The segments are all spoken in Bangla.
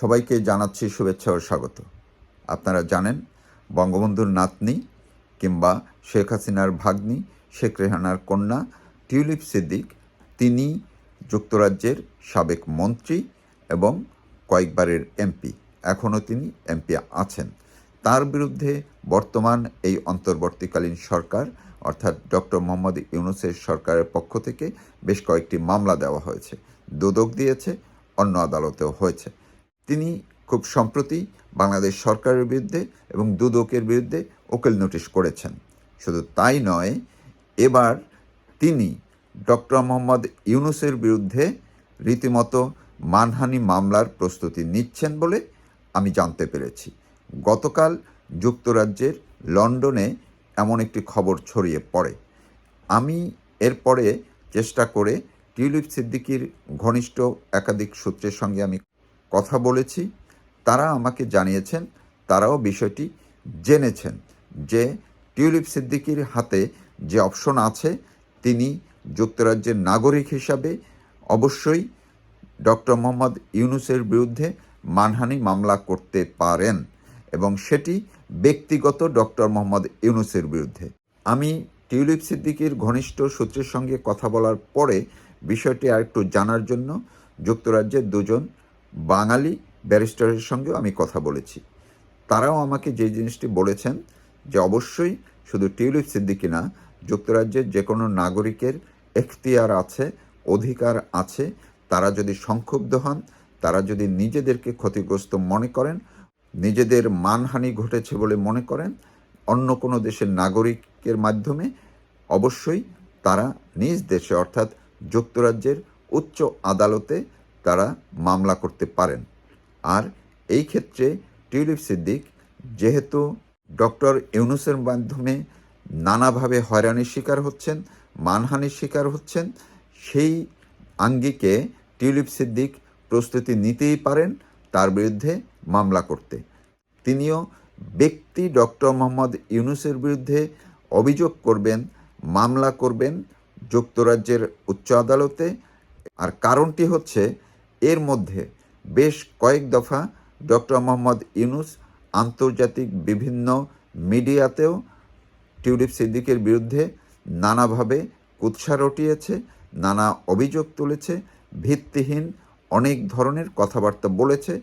সবাইকে জানাচ্ছি শুভেচ্ছা ও স্বাগত। আপনারা জানেন, বঙ্গবন্ধুর নাতনি কিংবা শেখ হাসিনার ভাগ্নি, শেখ রেহানার কন্যা, টিউলিপ সিদ্দিক, তিনি যুক্তরাজ্যের সাবেক মন্ত্রী এবং কয়েকবারের এমপি, এখনও তিনি এমপি আছেন। তার বিরুদ্ধে বর্তমান এই অন্তর্বর্তীকালীন সরকার, অর্থাৎ ডক্টর মোহাম্মদ ইউনুসের সরকারের পক্ষ থেকে বেশ কয়েকটি মামলা দেওয়া হয়েছে। দুদক দিয়েছে, অন্য আদালতেও হয়েছে। তিনি খুব সম্প্রতি বাংলাদেশ সরকারের বিরুদ্ধে এবং দুদকের বিরুদ্ধে ওকেল নোটিশ করেছেন। শুধু তাই নয়, এবার তিনি ডক্টর মোহাম্মদ ইউনুসের বিরুদ্ধে রীতিমতো মানহানি মামলার প্রস্তুতি নিচ্ছেন বলে আমি জানতে পেরেছি। গতকাল যুক্তরাজ্যের লন্ডনে এমন একটি খবর ছড়িয়ে পড়ে। আমি এরপরে চেষ্টা করে টিউলিপ সিদ্দিকির ঘনিষ্ঠ একাধিক সূত্রের সঙ্গে আমি কথা বলেছি, তারা আমাকে জানিয়েছেন, তারাও বিষয়টি জেনেছেন যে টিউলিপ সিদ্দিকির হাতে যে অপশন আছে, তিনি যুক্তরাজ্যের নাগরিক হিসাবে অবশ্যই ডক্টর মোহাম্মদ ইউনুসের বিরুদ্ধে মানহানি মামলা করতে পারেন এবং সেটি ব্যক্তিগত ডক্টর মোহাম্মদ ইউনুসের বিরুদ্ধে। আমি টিউলিপ সিদ্দিকির ঘনিষ্ঠ সূত্রের সঙ্গে কথা বলার পরে বিষয়টি আরেকটু জানার জন্য যুক্তরাজ্যের দুজন বাঙালি ব্যারিস্টারের সঙ্গেও আমি কথা বলেছি। তারাও আমাকে যে জিনিসটি বলেছেন যে অবশ্যই শুধু টিউলিপ সিদ্দিকি না, যুক্তরাজ্যের যে কোনো নাগরিকের এখতিয়ার আছে, অধিকার আছে, তারা যদি সংক্ষুব্ধ হন, তারা যদি নিজেদেরকে ক্ষতিগ্রস্ত মনে করেন, নিজেদের মানহানি ঘটেছে বলে মনে করেন, অন্য কোনো দেশের নাগরিকের মাধ্যমে অবশ্যই তারা নিজ দেশে অর্থাৎ যুক্তরাজ্যের উচ্চ আদালতে তারা মামলা করতে পারেন। আর এই ক্ষেত্রে টিউলিপ সিদ্দিক, যেহেতু ডক্টর ইউনুসের মাধ্যমে নানাভাবে হয়রানির শিকার হচ্ছেন, মানহানির শিকার হচ্ছেন, সেই আঙ্গিকে টিউলিপ সিদ্দিক প্রস্তুতি নিতেই পারেন তার বিরুদ্ধে মামলা করতে। তিনিও ব্যক্তি ডক্টর মোহাম্মদ ইউনুসের বিরুদ্ধে অভিযোগ করবেন, মামলা করবেন যুক্তরাজ্যের উচ্চ আদালতে। আর কারণটি হচ্ছে এর মধ্যে বেশ কয়েক দফা ডক্টর মোহাম্মদ ইউনুস আন্তর্জাতিক বিভিন্ন মিডিয়াতেও টিউলিপ সিদ্দিকের বিরুদ্ধে নানাভাবে কুৎসা রটিয়েছে, নানা অভিযোগ তুলেছে, ভিত্তিহীন অনেক ধরনের কথাবার্তা বলেছে,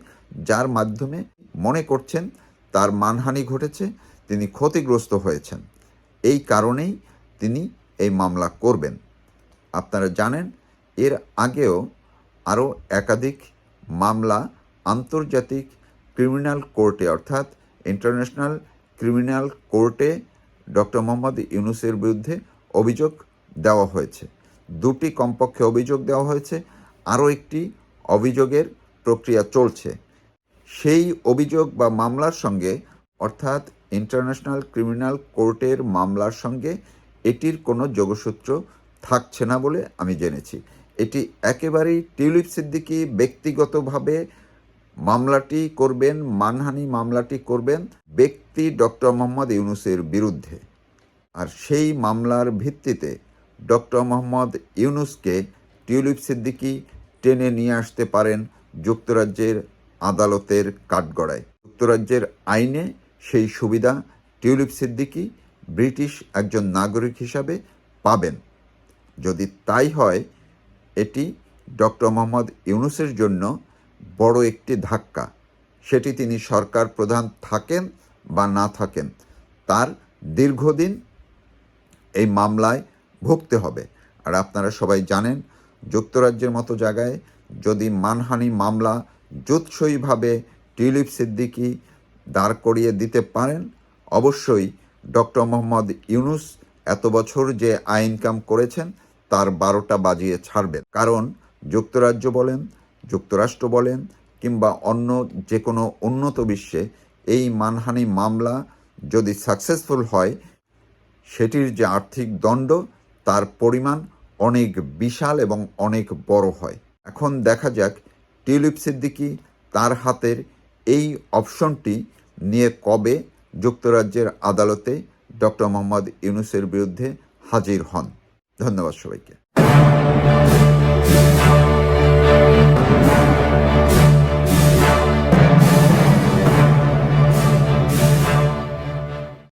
যার মাধ্যমে মনে করছেন তার মানহানি ঘটেছে, তিনি ক্ষতিগ্রস্ত হয়েছেন। এই কারণেই তিনি এই মামলা করবেন। আপনারা জানেন, এর আগেও আরও একাধিক মামলা আন্তর্জাতিক ক্রিমিনাল কোর্টে, অর্থাৎ ইন্টারন্যাশনাল ক্রিমিনাল কোর্টে ডক্টর মোহাম্মদ ইউনুসের বিরুদ্ধে অভিযোগ দেওয়া হয়েছে। দুটি কমপক্ষে অভিযোগ দেওয়া হয়েছে। আরও একটি অভিযোগের প্রক্রিয়া চলছে। সেই অভিযোগ বা মামলার সঙ্গে, অর্থাৎ ইন্টারন্যাশনাল ক্রিমিনাল কোর্টের মামলার সঙ্গে, এটির কোনো যোগসূত্র থাকছে না বলে আমি জেনেছি। এটি একেবারেই টিউলিপ সিদ্দিকি ব্যক্তিগতভাবে মামলাটি করবেন, মানহানি মামলাটি করবেন ব্যক্তি ডক্টর মোহাম্মদ ইউনুসের বিরুদ্ধে। আর সেই মামলার ভিত্তিতে ডক্টর মোহাম্মদ ইউনুসকে টিউলিপ সিদ্দিকি টেনে নিয়ে আসতে পারেন যুক্তরাজ্যের আদালতের কাঠগড়ায়। যুক্তরাজ্যের আইনে সেই সুবিধা টিউলিপ সিদ্দিকি ব্রিটিশ একজন নাগরিক হিসাবে পাবেন। যদি তাই হয় এটি ডক্টর মোহাম্মদ ইউনুসের জন্য বড় একটি ধাক্কা। সেটি তিনি সরকার প্রধান থাকেন বা না থাকেন, তার দীর্ঘদিন এই মামলায় ভুগতে হবে। আর আপনারা সবাই জানেন, যুক্তরাজ্যের মতো জায়গায় যদি মানহানি মামলা জুৎসইভাবে টিউলিপ সিদ্দিকি দাঁড় করিয়ে দিতে পারেন, অবশ্যই ডক্টর মোহাম্মদ ইউনুস এত বছর যে আইন কাম করেছেন তার বারোটা বাজিয়ে ছাড়বেন। কারণ যুক্তরাজ্য বলেন, যুক্তরাষ্ট্র বলেন, কিংবা অন্য যে কোনো উন্নত বিশ্বে এই মানহানি মামলা যদি সাকসেসফুল হয়, সেটির যে আর্থিক দণ্ড, তার পরিমাণ অনেক বিশাল এবং অনেক বড় হয়। এখন দেখা যাক টিউলিপ সিদ্দিকি তার হাতের এই অপশনটি নিয়ে কবে যুক্তরাজ্যের আদালতে ডক্টর মোহাম্মদ ইউনুসের বিরুদ্ধে হাজির হন। ধন্যবাদ সবাইকে।